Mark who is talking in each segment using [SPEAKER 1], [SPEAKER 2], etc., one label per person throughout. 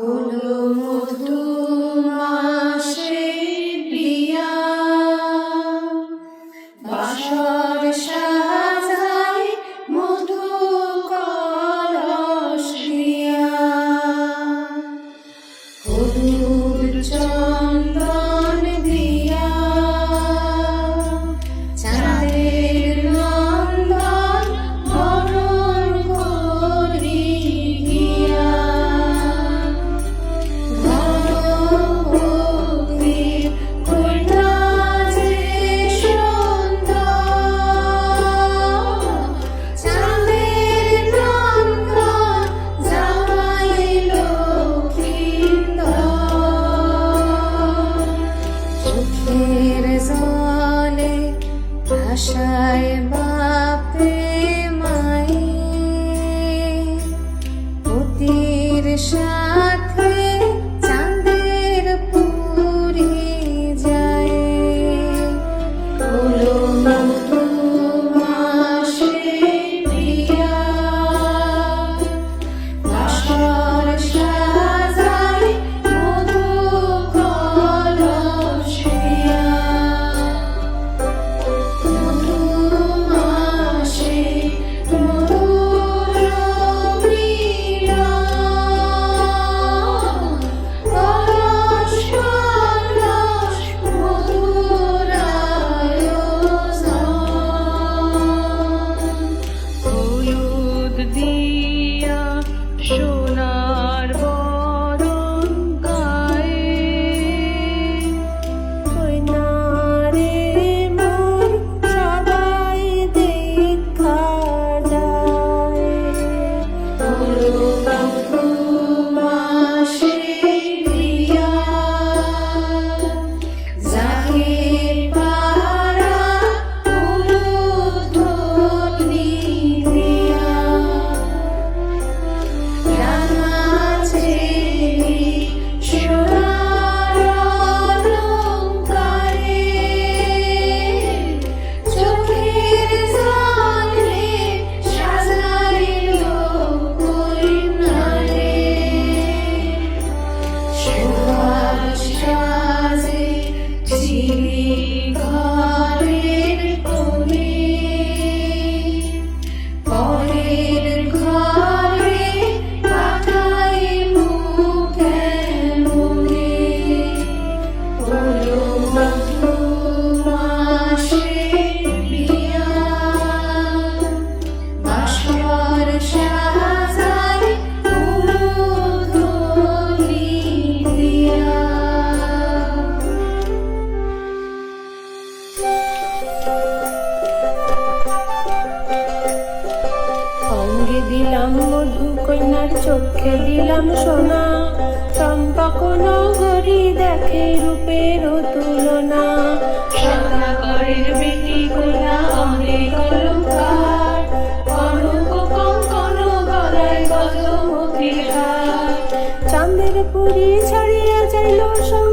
[SPEAKER 1] হলো
[SPEAKER 2] মধুমা দিলাম মধু কন্যার চোখে দিলাম সোনা। চম্পা কোন ঘরি দেখে রূপের তুলনা। চাঁদের পুরী ছাড়িয়ে যাইল সঙ্গে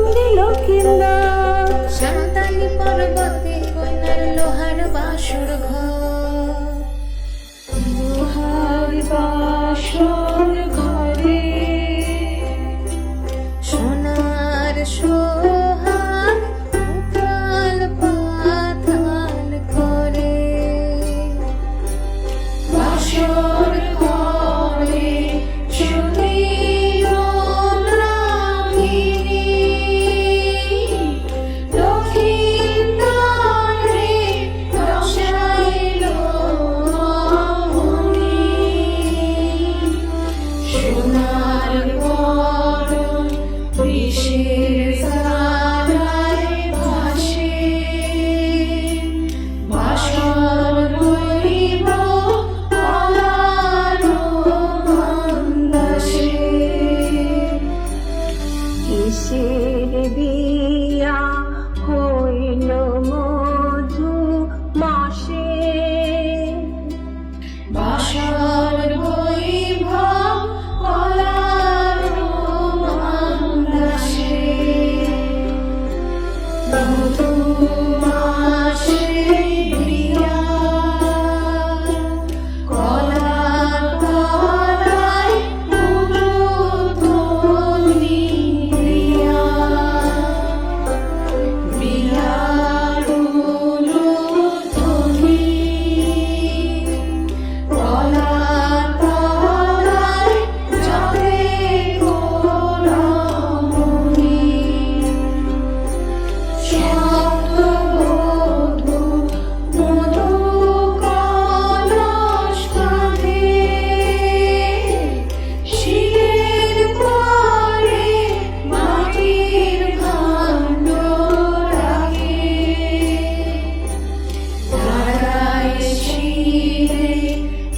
[SPEAKER 1] baby.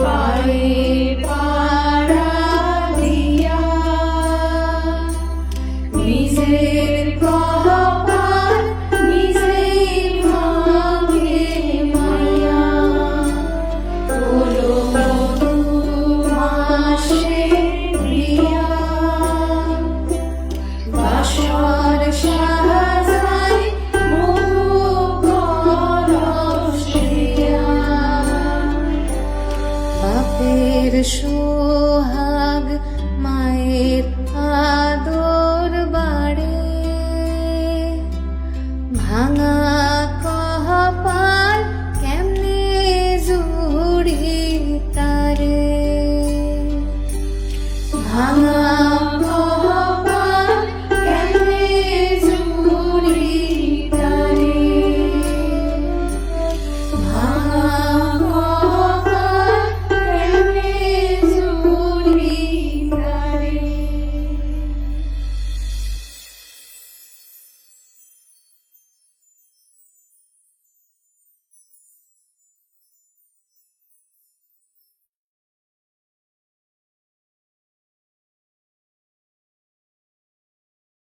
[SPEAKER 1] body. 你说。